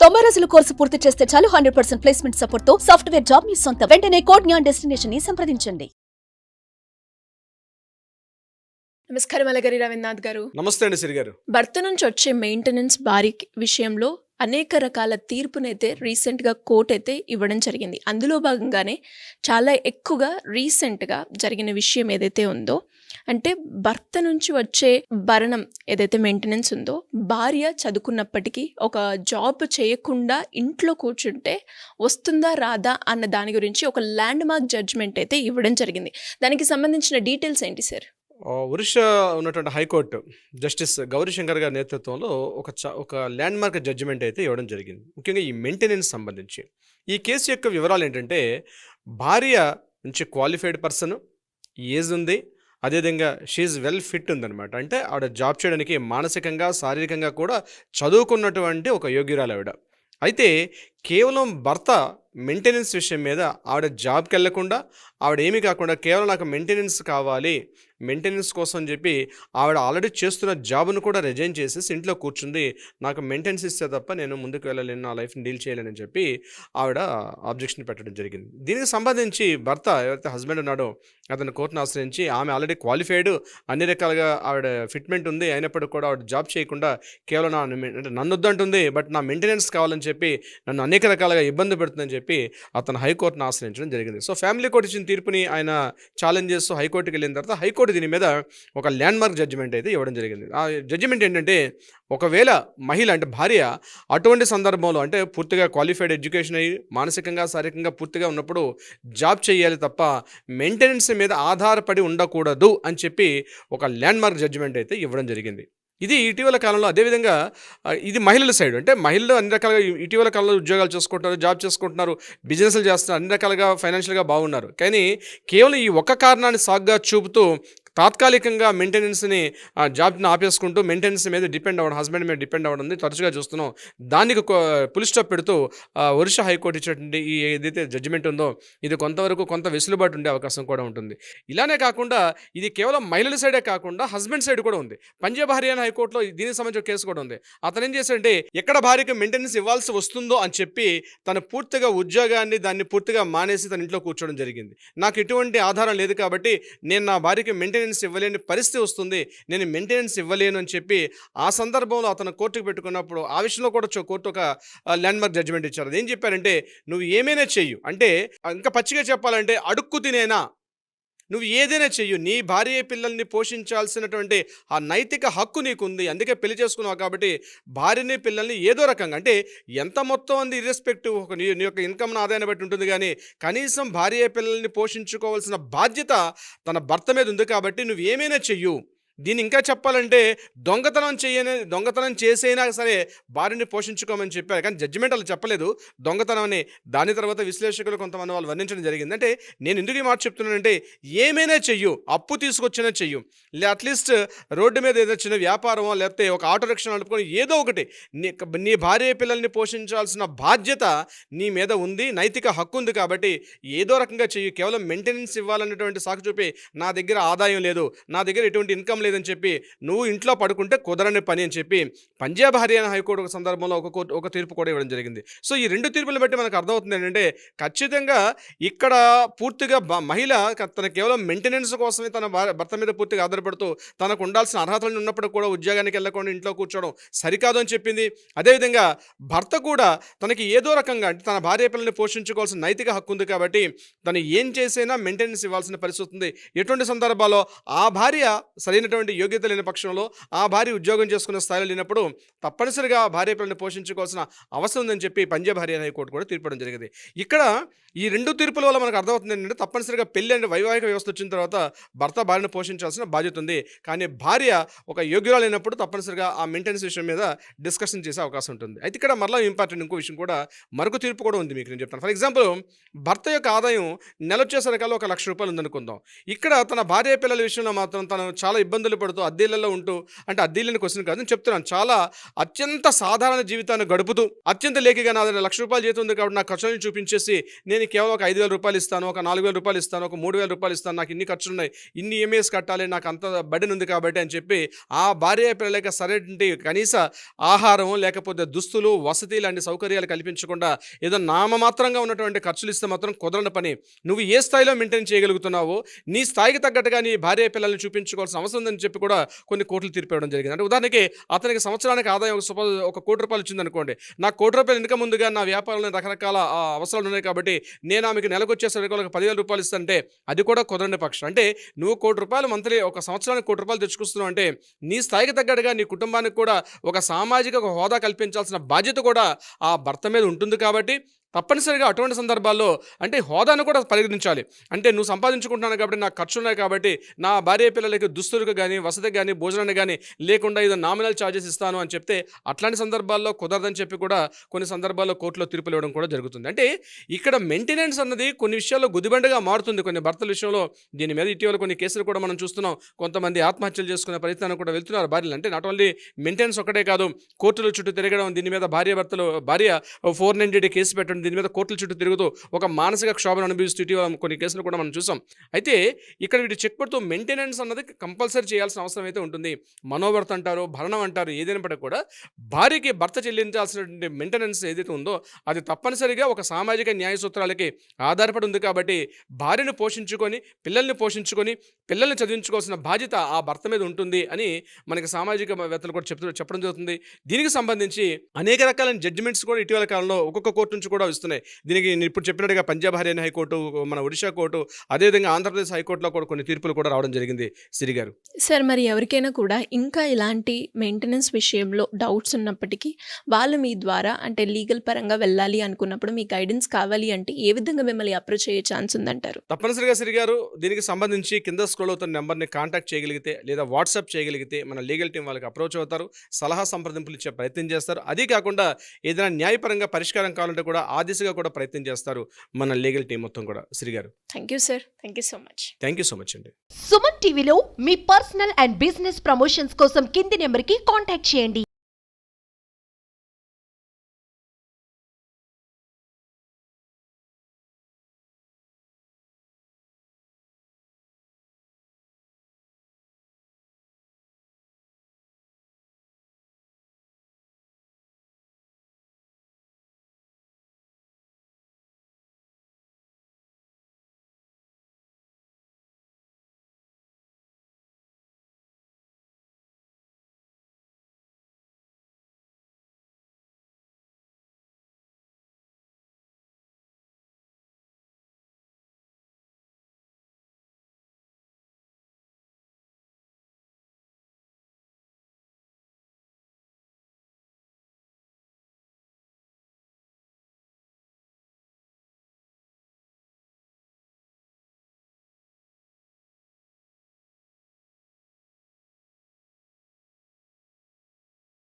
తొంభై రోజుల కోర్సు పూర్తి చేస్తే చాలు హండ్రెడ్ పర్సెంట్ ప్లేస్మెంట్ సపోర్ట్తో సాఫ్ట్వేర్ జాబ్ మీ సొంత. వెంటనే కోడ్ జ్ఞాన్ డెస్టినేషన్ని సంప్రదించండి. నమస్కారం అలగరి రవీంద్రనాథ్ గారు. నమస్తే అండి సిరి గారు భర్త నుంచి వచ్చే మెయింటెనెన్స్ భారీ విషయంలో అనేక రకాల తీర్పునైతే రీసెంట్గా కోర్ట్ అయితే ఇవ్వడం జరిగింది. అందులో భాగంగానే చాలా ఎక్కువగా రీసెంట్గా జరిగిన విషయం ఏదైతే ఉందో అంటే భర్త నుంచి వచ్చే భరణం ఏదైతే మెయింటెనెన్స్ ఉందో భార్య చదువుకున్నప్పటికీ ఒక జాబ్ చేయకుండా ఇంట్లో కూర్చుంటే వస్తుందా రాదా అన్న దాని గురించి ఒక ల్యాండ్ మార్క్ జడ్జ్మెంట్ అయితే ఇవ్వడం జరిగింది. దానికి సంబంధించిన డీటెయిల్స్ ఏంటి సార్ ఒరిస్సా ఉన్నటువంటి హైకోర్టు జస్టిస్ గౌరీశంకర్ గారి నేతృత్వంలో ఒక చ ఒక ల్యాండ్ మార్క్ జడ్జిమెంట్ అయితే ఇవ్వడం జరిగింది. ముఖ్యంగా ఈ మెయింటెనెన్స్ సంబంధించి. ఈ కేసు యొక్క వివరాలు ఏంటంటే భార్య మంచి క్వాలిఫైడ్ పర్సన్ ఏజ్ ఉంది అదేవిధంగా షీఈ్ వెల్ ఫిట్ ఉందనమాట అంటే ఆవిడ జాబ్ చేయడానికి మానసికంగా శారీరకంగా కూడా చదువుకున్నటువంటి ఒక యోగ్యురాలు ఆవిడ. అయితే కేవలం భర్త మెయింటెనెన్స్ విషయం మీద ఆవిడ జాబ్కి వెళ్ళకుండా ఆవిడ ఏమీ కాకుండా కేవలం నాకు మెయింటెనెన్స్ కావాలి. మెయింటెనెన్స్ కోసం చెప్పి ఆవిడ ఆల్రెడీ చేస్తున్న జాబ్ను కూడా రిజైన్ చేసేసి ఇంట్లో కూర్చుంది. నాకు మెయింటెనెన్స్ ఇస్తే తప్ప నేను ముందుకు వెళ్ళలేను నా లైఫ్ని డీల్ చేయలేనని చెప్పి ఆవిడ ఆబ్జెక్షన్ పెట్టడం జరిగింది. దీనికి సంబంధించి భర్త ఎవరైతే హస్బెండ్ ఉన్నాడో అతను కోర్టును ఆశ్రయించి ఆమె ఆల్రెడీ క్వాలిఫైడ్ అన్ని రకాలుగా ఆవిడ ఫిట్మెంట్ ఉంది. అయినప్పటికీ కూడా ఆవిడ జాబ్ చేయకుండా కేవలం నా అంటే నన్ను వద్దంటుంది బట్ నా మెయింటెనెన్స్ కావాలని చెప్పి నన్ను అనేక రకాలుగా ఇబ్బంది పెడుతుందని చెప్పి అతను హైకోర్టును ఆశ్రయించడం జరిగింది. సో ఫ్యామిలీ కోర్టు ఇచ్చిన తీర్పుని ఆయన ఛాలెంజ్ చేస్తూ హైకోర్టుకి వెళ్ళిన తర్వాత హైకోర్టు దీని మీద ఒక ల్యాండ్ మార్క్ జడ్జిమెంట్ అయితే ఇవ్వడం జరిగింది. ఆ జడ్జిమెంట్ ఏంటంటే ఒకవేళ మహిళ అంటే భార్య అటువంటి సందర్భంలో అంటే పూర్తిగా క్వాలిఫైడ్ ఎడ్యుకేషన్ అయ్యి మానసికంగా శారీరకంగా పూర్తిగా ఉన్నప్పుడు జాబ్ చేయాలి తప్ప మెయింటెనెన్స్ మీద ఆధారపడి ఉండకూడదు అని చెప్పి ఒక ల్యాండ్ మార్క్ జడ్జిమెంట్ అయితే ఇవ్వడం జరిగింది. ఇది ఇటీవల కాలంలో అదేవిధంగా ఇది మహిళల సైడ్. అంటే మహిళలు అన్ని రకాలుగా ఇటీవల కాలంలో ఉద్యోగాలు చేసుకుంటున్నారు జాబ్ చేసుకుంటున్నారు బిజినెస్లు చేస్తున్నారు అన్ని రకాలుగా ఫైనాన్షియల్గా బాగున్నారు. కానీ కేవలం ఈ ఒక్క కారణాన్ని సాగ్గా చూపుతూ తాత్కాలికంగా మెయింటెనెన్స్ని జాబ్ని ఆపేసుకుంటూ మెయింటెనెన్స్ మీద డిపెండ్ అవ్వడం హస్బెండ్ మీద డిపెండ్ అవ్వడం ఉంది తరచుగా చూస్తున్నాం. దానికి పులి స్టాప్ పెడుతూ ఒరిషా హైకోర్టు ఇచ్చినటువంటి ఈ ఏదైతే జడ్జిమెంట్ ఉందో ఇది కొంతవరకు కొంత వెసులుబాటు ఉండే అవకాశం కూడా ఉంటుంది. ఇలానే కాకుండా ఇది కేవలం మహిళల సైడే కాకుండా హస్బెండ్ సైడ్ కూడా ఉంది. పంజాబ్ హర్యానా హైకోర్టులో దీనికి సంబంధించిన కేసు కూడా ఉంది. అతను ఏం చేశాడంటే ఎక్కడ భార్యకు మెయింటెనెన్స్ ఇవ్వాల్సి వస్తుందో అని చెప్పి తను పూర్తిగా ఉద్యోగాన్ని దాన్ని పూర్తిగా మానేసి తన ఇంట్లో కూర్చోవడం జరిగింది. నాకు ఎటువంటి ఆధారం లేదు కాబట్టి నేను నా భార్యకి మెయింటెనెన్స్ ఇవ్వలేని పరిస్థితి వస్తుంది. నేను మెయింటెనెన్స్ ఇవ్వలేను అని చెప్పి ఆ సందర్భంలో అతను కోర్టుకు పెట్టుకున్నప్పుడు ఆ విషయంలో కూడా కోర్టు ఒక ల్యాండ్మార్క్ జడ్జిమెంట్ ఇచ్చారు. ఏం చెప్పారంటే నువ్వు ఏమైనా చెయ్యు. అంటే ఇంకా పచ్చిగా చెప్పాలంటే అడుక్కు తినేనా? నువ్వు ఏదైనా చెయ్యు. నీ భార్య పిల్లల్ని పోషించాల్సినటువంటి ఆ నైతిక హక్కు నీకుంది. అందుకే పెళ్ళి చేసుకున్నావు కాబట్టి భార్యని పిల్లల్ని ఏదో రకంగా అంటే ఎంత మొత్తం అంది ఇర్రెస్పెక్టివ్ ఒక నీ నీ యొక్క ఇన్కమ్ ఆదాయాన్ని బట్టి ఉంటుంది కానీ కనీసం భార్య పిల్లల్ని పోషించుకోవాల్సిన బాధ్యత తన భర్త మీద ఉంది కాబట్టి నువ్వు ఏమైనా చెయ్యు. దీన్ని ఇంకా చెప్పాలంటే దొంగతనం చేయని దొంగతనం చేసైనా సరే భార్యని పోషించుకోమని చెప్పారు. కానీ జడ్జిమెంట్ అలా చెప్పలేదు. దొంగతనం అని దాని తర్వాత విశ్లేషకులు కొంతమంది వాళ్ళు వర్ణించడం జరిగింది. అంటే నేను ఎందుకు ఈ మాట చెప్తున్నానంటే ఏమైనా చెయ్యు అప్పు తీసుకొచ్చినా చెయ్యు. లే అట్లీస్ట్ రోడ్డు మీద ఏదో చిన్న వ్యాపారమో లేకపోతే ఒక ఆటో రిక్షా నడుపుకొని ఏదో ఒకటి నీ నీ భార్య పిల్లల్ని పోషించాల్సిన బాధ్యత నీ మీద ఉంది నైతిక హక్కు ఉంది కాబట్టి ఏదో రకంగా చెయ్యి. కేవలం మెయింటెనెన్స్ ఇవ్వాలన్నటువంటి సాకు చూపి నా దగ్గర ఆదాయం లేదు నా దగ్గర ఎటువంటి ఇన్కమ్ లేదని చెప్పి నువ్వు ఇంట్లో పడుకుంటే కుదరని పని అని చెప్పి పంజాబ్ హర్యానా హైకోర్టు ఒక సందర్భంలో ఒక కోర్టు ఒక తీర్పు కూడా ఇవ్వడం జరిగింది. సో ఈ రెండు తీర్పులు బట్టి మనకు అర్థమవుతుంది ఏంటంటే ఖచ్చితంగా ఇక్కడ పూర్తిగా మహిళ తన కేవలం మెయింటెనెన్స్ కోసమే తన భర్త మీద పూర్తిగా ఆధారపడుతూ తనకు ఉండాల్సిన అర్హతలు ఉన్నప్పుడు కూడా ఉద్యోగానికి వెళ్ళకుండా ఇంట్లో కూర్చోవడం సరికాదు అని చెప్పింది. అదేవిధంగా భర్త కూడా తనకి ఏదో రకంగా అంటే తన భార్య పిల్లల్ని పోషించుకోవాల్సిన నైతిక హక్కు ఉంది కాబట్టి తను ఏం చేసైనా మెయింటెనెన్స్ ఇవ్వాల్సిన పరిస్థితి ఉంది. ఎటువంటి సందర్భాల్లో ఆ భార్య సరైనటువంటి యోగ్యత లేని పక్షంలో ఆ భార్య ఉద్యోగం చేసుకునే స్థాయిలో లేనప్పుడు తప్పనిసరిగా ఆ భార్య పిల్లల్ని పోషించుకోవాల్సిన అవసరం ఉందని చెప్పి పంజాబ్ హర్యానా హైకోర్టు కూడా తీర్పడం జరిగింది. ఇక్కడ ఈ రెండు తీర్పుల వల్ల మనకు అర్థమవుతుంది ఏంటంటే తప్పనిసరిగా పెళ్ళి అంటే వైవాహిక వ్యవస్థ వచ్చిన తర్వాత భర్త భార్యను పోషించాల్సిన బాధ్యత ఉంది. కానీ భార్య ఒక యోగ్యురాలు లేనప్పుడు తప్పనిసరిగా ఆ మెయింటెనెన్స్ విషయం మీద డిస్కషన్ చేసే అవకాశం ఉంటుంది. అయితే ఇక్కడ మరలా ఇంపార్టెంట్ ఇంకో విషయం కూడా మరొక తీర్పు కూడా ఉంది మీకు నేను చెప్తాను. ఫర్ ఎగ్జాంపుల్ భర్త యొక్క ఆదాయం నెల వచ్చేసరికల్లా ఒక లక్ష రూపాయలు ఉందనుకుందాం. ఇక్కడ తన భార్య పిల్లల విషయంలో మాత్రం తను చాలా ఇబ్బందులు ఇబ్బందులు పడుతూ అద్దెలలో ఉంటూ అంటే అద్దీలని క్వశ్చన్ కాదు. నేను చెప్తున్నాను చాలా అత్యంత సాధారణ జీవితాన్ని గడుపుతూ అత్యంత లేఖగా నా దగ్గర లక్ష రూపాయలు జీతం ఉంది కాబట్టి నా ఖర్చులను చూపించేసి నేను కేవలం ఒక ఐదు వేల రూపాయలు ఇస్తాను ఒక నాలుగు వేల రూపాయలు ఇస్తాను ఒక మూడు వేల రూపాయలు ఇస్తాను నాకు ఇన్ని ఖర్చులు ఉన్నాయి ఇన్ని ఈఎంఐస్ కట్టాలి నాకు అంత బడిన ఉంది కాబట్టి అని చెప్పి ఆ భార్య పిల్లలకి సరైన కనీస ఆహారం లేకపోతే దుస్తులు వసతి లాంటి సౌకర్యాలు కల్పించకుండా ఏదో నామమాత్రంగా ఉన్నటువంటి ఖర్చులు ఇస్తే మాత్రం కుదరని పని. నువ్వు ఏ స్థాయిలో మెయింటైన్ చేయగలుగుతున్నావో నీ స్థాయికి తగ్గట్టుగా నీ భార్య పిల్లల్ని చూపించుకోవాల్సిన అవసరం వచ్చిందని చెప్పి కూడా కొన్ని కోట్లు తీర్పేయడం జరిగింది. అంటే ఉదాహరణకి అతనికి సంవత్సరానికి ఆదాయం ఒక సపోజ్ ఒక కోటి రూపాయలు వచ్చింది అనుకోండి. నాకు కోటి రూపాయలు ఇన్కమ్ ముందుగా నా వ్యాపారంలో రకరకాల అవసరాలు ఉన్నాయి కాబట్టి నేను ఆమెకి నెలకు వచ్చేసరికి ఒక పదివేల రూపాయలు ఇస్తానంటే అది కూడా కుదరని పక్షం. అంటే నువ్వు కోటి రూపాయలు మంత్లీ ఒక సంవత్సరానికి కోటి రూపాయలు తెచ్చుకొస్తున్నావు అంటే నీ స్థాయికి తగ్గట్టుగా నీ కుటుంబానికి కూడా ఒక సామాజిక ఒక హోదా కల్పించాల్సిన బాధ్యత కూడా ఆ భర్త మీద ఉంటుంది కాబట్టి తప్పనిసరిగా అటువంటి సందర్భాల్లో అంటే హోదాను కూడా పరిగణించాలి. అంటే నువ్వు సంపాదించుకుంటున్నాను కాబట్టి నాకు ఖర్చు ఉన్నాయి కాబట్టి నా భార్య పిల్లలకి దుస్తులకు కానీ వసతి కానీ భోజనాన్ని కానీ లేకుండా ఏదో నామినల్ ఛార్జెస్ ఇస్తాను అని చెప్తే అట్లాంటి సందర్భాల్లో కుదరదని చెప్పి కూడా కొన్ని సందర్భాల్లో కోర్టులో తీర్పులు ఇవ్వడం కూడా జరుగుతుంది. అంటే ఇక్కడ మెయింటెనెన్స్ అన్నది కొన్ని విషయాల్లో గుదిబండగా మారుతుంది. కొన్ని భర్తల విషయంలో దీని మీద ఇటీవల కొన్ని కేసులు కూడా మనం చూస్తున్నాం. కొంతమంది ఆత్మహత్యలు చేసుకునే ప్రయత్నాన్ని కూడా వెళ్తున్నారు భార్యలు. అంటే నాట్ ఓన్లీ మెయింటెనెన్స్ ఒకటే కాదు కోర్టుల చుట్టూ తిరగడం దీని మీద భార్య భర్తలు భార్య ఫోర్ నైన్ కేసు పెట్టడం దీని మీద కోర్టుల చుట్టూ తిరుగుతూ ఒక మానసిక క్షోభను అనుభవిస్తూ ఇటీవల కొన్ని కేసులు కూడా మనం చూసాం. అయితే ఇక్కడ వీటి చెక్ పెడుతూ మెయింటెనెన్స్ అన్నది కంపల్సరీ చేయాల్సిన అవసరం అయితే ఉంటుంది. మనోభర్త అంటారు భరణం అంటారు ఏదైనప్పటికీ కూడా భార్యకి భర్త చెల్లించాల్సినటువంటి మెయింటెనెన్స్ ఏదైతే ఉందో అది తప్పనిసరిగా ఒక సామాజిక న్యాయ సూత్రాలకి ఆధారపడి ఉంది కాబట్టి భార్యను పోషించుకొని పిల్లల్ని పోషించుకొని పిల్లల్ని చదివించుకోవాల్సిన బాధ్యత ఆ భర్త మీద ఉంటుంది అని మనకి సామాజిక వేత్తలు కూడా చెప్తూ చెప్పడం జరుగుతుంది. దీనికి సంబంధించి అనేక రకాలైన జడ్జిమెంట్స్ కూడా ఇటీవల కాలంలో ఒక్కొక్క కోర్టు నుంచి కూడా వస్తున్నాయి దీనికి నేను ఇప్పుడు చెప్పినట్టుగా పంజాబ్ హర్యానా హైకోర్టు మన ఒడిశా కోర్టు అదేవిధంగా ఆంధ్రప్రదేశ్ హైకోర్టులో కూడా కొన్ని తీర్పులు కూడా రావడం జరిగింది సిరి గారు. సార్ మరి ఎవరికైనా కూడా ఇంకా ఇలాంటి మెయింటెనెన్స్ విషయంలో డౌట్స్ ఉన్నప్పటికీ వాళ్ళు మీ ద్వారా అంటే లీగల్ పరంగా వెళ్ళాలి అనుకున్నప్పుడు మీ గైడెన్స్ కావాలి అంటే ఏ విధంగా మిమ్మల్ని అప్రోచ్ అయ్యే ఛాన్స్ ఉందంటారు? తప్పనిసరిగా సిరి గారు దీనికి సంబంధించి కింద స్క్రోల్ అవుతున్న నెంబర్ని కాంటాక్ట్ చేయగలిగితే లేదా వాట్సాప్ చేయగలిగితే మన లీగల్ టీం వాళ్ళకి అప్రోచ్ అవుతారు. సలహా సంప్రదింపులు ఇచ్చే ప్రయత్నం చేస్తారు. అదే కాకుండా ఏదైనా న్యాయపరంగా పరిష్కారం కావాలంటే కూడా ఆ దిశగా కూడా ప్రయత్నం చేస్తారు మన లీగల్ టీం మొత్తం కూడా. సిరి గారు. Thank you sir thank you so much thank you so much అండి. సుమన్ టీవీలో మీ పర్సనల్ అండ్ బిజినెస్ ప్రమోషన్స్ కోసం కింది నెంబర్కి కాంటాక్ట్ చేయండి.